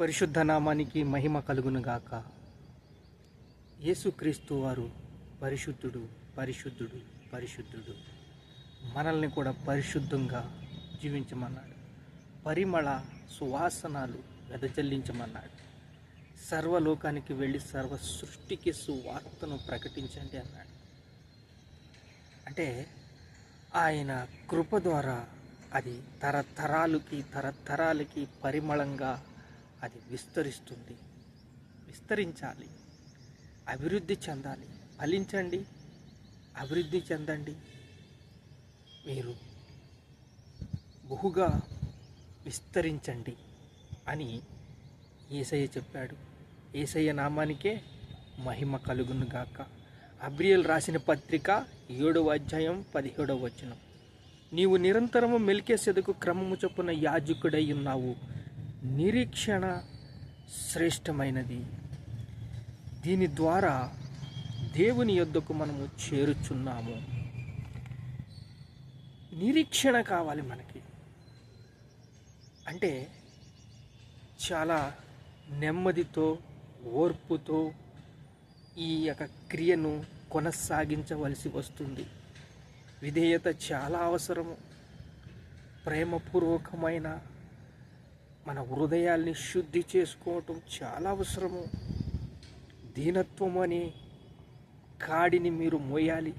పరిశుద్ధ నామానికి మహిమ కలుగునుగాక. యేసుక్రీస్తు వారు పరిశుద్ధుడు పరిశుద్ధుడు పరిశుద్ధుడు. మనల్ని కూడా పరిశుద్ధంగా జీవించమన్నాడు. పరిమళ సువాసనాలు వెదజల్లించమన్నాడు. సర్వలోకానికి వెళ్ళి సర్వ సృష్టికి సువార్తను ప్రకటించండి అన్నాడు. అంటే ఆయన కృప ద్వారా అది తరతరాలకి తరతరాలకి పరిమళంగా అది విస్తరిస్తుంది. విస్తరించాలి. అభివృద్ధి చెందాలి. ఫలించండి. అభివృద్ధి చెందండి. మీరు బహుగా విస్తరించండి అని ఏసయ్య చెప్పాడు. ఏసయ్య నామానికే మహిమ కలుగును గాక. అబ్రియల్ రాసిన పత్రిక ఏడవ అధ్యాయం పదిహేడవ వచనం. నీవు నిరంతరము మెలికేసేందుకు క్రమము చొప్పున యాజకుడై ఉన్నావు. నిరీక్షణ శ్రేష్టమైనది. దీని ద్వారా దేవుని యొద్దకు మనము చేరుచున్నాము. నిరీక్షణ కావాలి మనకి. అంటే చాలా నెమ్మదితో ఓర్పుతో ఈ యొక్క క్రియను కొనసాగించవలసి వస్తుంది. విధేయత చాలా అవసరము. ప్రేమపూర్వకమైన మన హృదయాల్ని శుద్ధి చేసుకోవటం చాలా అవసరము. దీనత్వం అనే కాడిని మీరు మోయాలి.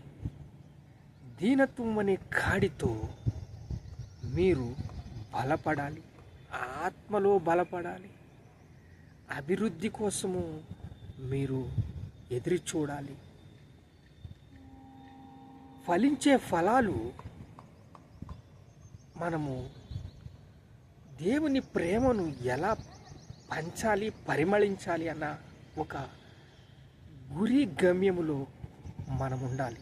దీనత్వం అనే కాడితో మీరు బలపడాలి. ఆత్మలో బలపడాలి. అభివృద్ధి కోసము మీరు ఎదురు చూడాలి. ఫలించే ఫలాలు మనము దేవుని ప్రేమను ఎలా పంచాలి పరిమళించాలి అన్న ఒక గురి గమ్యములో మనం ఉండాలి.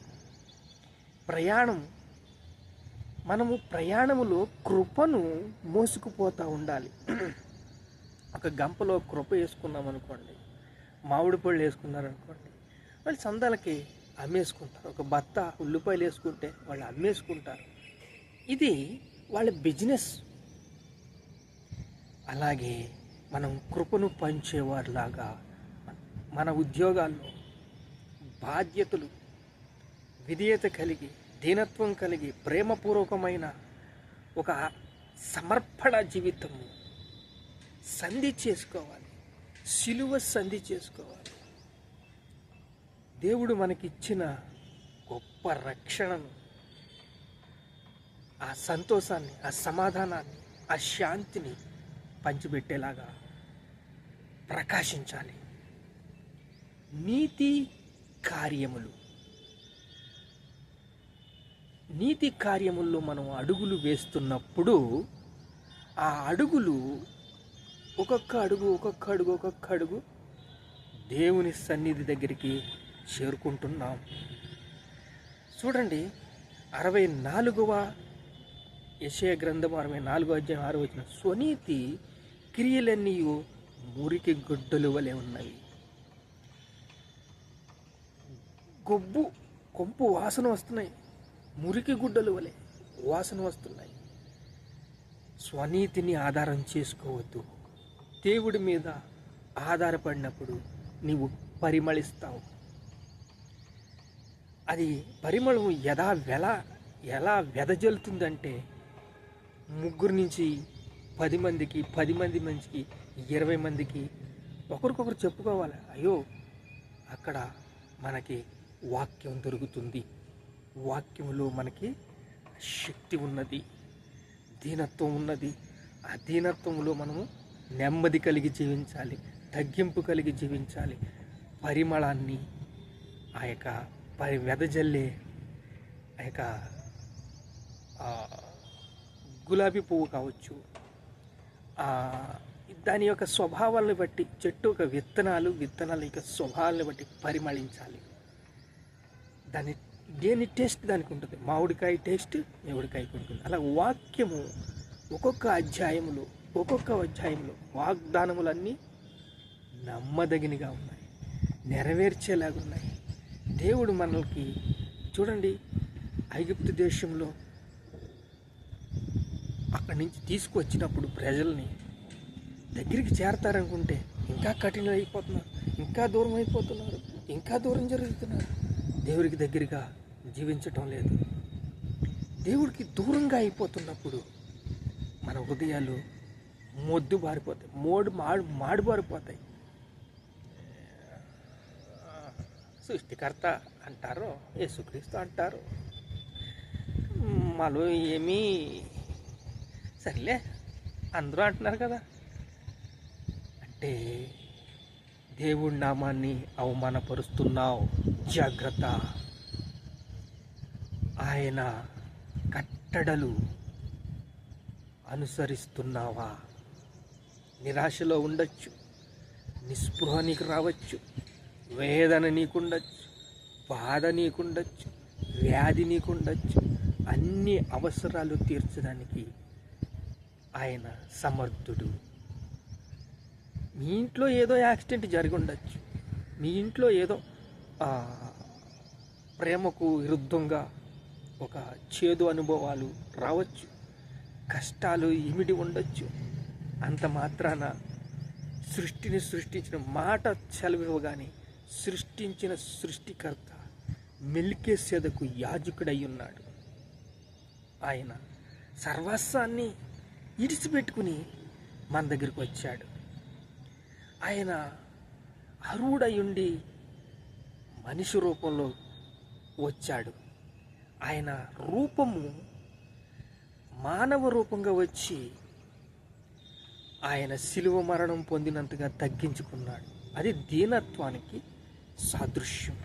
ప్రయాణం మనము ప్రయాణములో కృపను మోసుకుపోతూ ఉండాలి. ఒక గంపలో కృప వేసుకున్నాం అనుకోండి మామిడి పళ్ళు వేసుకున్నారనుకోండి వాళ్ళు సందాలకి అమ్మేసుకుంటారు. ఒక బత్త ఉల్లిపాయలు వేసుకుంటే వాళ్ళు అమ్మేసుకుంటారు. ఇది వాళ్ళ బిజినెస్. అలాగే మనం కృపను పంచేవారిలాగా మన ఉద్యోగాల్లో బాధ్యతలు విధేయత కలిగి దీనత్వం కలిగి ప్రేమపూర్వకమైన ఒక సమర్పణ జీవితము సంధి చేసుకోవాలి సిలువ సంధి చేసుకోవాలి. దేవుడు మనకిచ్చిన గొప్ప రక్షణను ఆ సంతోషాన్ని ఆ సమాధానాన్ని ఆ శాంతిని పంచిపెట్టేలాగా ప్రకాశించాలి. నీతి కార్యములు. నీతి కార్యముల్లో మనం అడుగులు వేస్తున్నప్పుడు ఆ అడుగులు ఒక్కొక్క అడుగు ఒక్కొక్క అడుగు ఒక్కొక్క అడుగు దేవుని సన్నిధి దగ్గరికి చేరుకుంటున్నాం. చూడండి అరవై నాలుగవ యశయ గ్రంథం అరవై నాలుగో అధ్యాయం ఆరు వచ్చిన స్వనీతి క్రియలన్నీ మురికి గుడ్డలు వలె ఉన్నవి. గొబ్బు కొంపు వాసన వస్తున్నాయి. మురికి గుడ్డలు వలె వాసన వస్తున్నాయి. స్వనీతిని ఆధారం చేసుకోవద్దు. దేవుడి మీద ఆధారపడినప్పుడు నీవు పరిమళిస్తావు. అది పరిమళం యథా వెల ఎలా వెదజల్లుతుందంటే ముగ్గురు నుంచి పది మందికి పది మంది మందికి ఇరవై మందికి ఒకరికొకరు చెప్పుకోవాలి. అయ్యో అక్కడ మనకి వాక్యం దొరుకుతుంది. వాక్యంలో మనకి శక్తి ఉన్నది దీనత్వం ఉన్నది. ఆ దీనత్వంలో మనము నెమ్మది కలిగి జీవించాలి తగ్గింపు కలిగి జీవించాలి. పరిమళాన్ని ఆ యొక్క పరి వెదజల్లే ఆ యొక్క గులాబీ పువ్వు కావచ్చు దాని యొక్క స్వభావాలను బట్టి చెట్టు యొక్క విత్తనాలు విత్తనాల యొక్క స్వభావాలను బట్టి పరిమళించాలి. దాని దేని టేస్ట్ దానికి ఉంటుంది? మామిడికాయ టేస్ట్ ఎవడికాయకు ఉంటుంది. అలా వాక్యము ఒక్కొక్క అధ్యాయములు ఒక్కొక్క అధ్యాయంలో వాగ్దానములన్నీ నమ్మదగినగా ఉన్నాయి. నెరవేర్చేలాగా ఉన్నాయి దేవుడు మనల్కి చూడండి ఐగుప్తు దేశంలో అక్కడి నుంచి తీసుకువచ్చినప్పుడు ప్రజల్ని దగ్గరికి చేరతారనుకుంటే ఇంకా కఠినం అయిపోతున్నారు ఇంకా దూరం అయిపోతున్నారు ఇంకా దూరం జరుగుతున్నారు. దేవుడికి దగ్గరగా జీవించటం లేదు. దేవుడికి దూరంగా అయిపోతున్నప్పుడు మన హృదయాలు మొద్దు బారిపోతాయి మోడు మాడు మాడు బారిపోతాయి సృష్టికర్త అంటారు యేసుక్రీస్తు అంటారు మాలో ఏమీ సర్లే అందరూ అంటున్నారు కదా. అంటే దేవుడి నామాన్ని అవమానపరుస్తున్నావు. జాగ్రత్త. ఆయన కట్టడలు అనుసరిస్తున్నావా? నిరాశలో ఉండొచ్చు. నిస్పృహ నీకు రావచ్చు. వేదన నీకుండొచ్చు. బాధ నీకుండొచ్చు. వ్యాధి నీకుండొచ్చు. అన్ని అవసరాలు తీర్చడానికి ఆయన సమర్థుడు. మీ ఇంట్లో ఏదో యాక్సిడెంట్ జరిగి ఉండొచ్చు మీ ఇంట్లో ఏదో ప్రేమకు విరుద్ధంగా ఒక చేదు అనుభవాలు రావచ్చు. కష్టాలు ఇమిడి ఉండొచ్చు. అంత మాత్రాన సృష్టిని సృష్టించిన మాట సెలవివ్వగానే సృష్టించిన సృష్టికర్త మెలికే సెదకు యాజకుడై ఉన్నాడు ఆయన సర్వస్వాన్ని ఇడిచిపెట్టుకుని మన దగ్గరికి వచ్చాడు. ఆయన అరుడయుండి మనిషి రూపంలో వచ్చాడు. ఆయన రూపము మానవ రూపంగా వచ్చి ఆయన శిలువ మరణం పొందినంతగా తగ్గించుకున్నాడు. అది దీనత్వానికి సాదృశ్యం.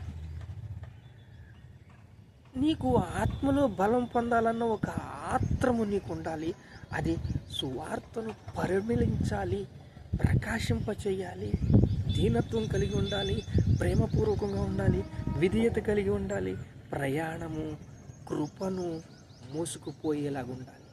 నీకు ఆత్మలో బలం పొందాలన్న ఒక ఆత్రము నీకు ఉండాలి అది సువార్తను పరిమళించాలి ప్రకాశింపచేయాలి దీనత్వం కలిగి ఉండాలి ప్రేమపూర్వకంగా ఉండాలి విధేయత కలిగి ఉండాలి ప్రయాణము కృపను మోసుకుపోయేలాగా ఉండాలి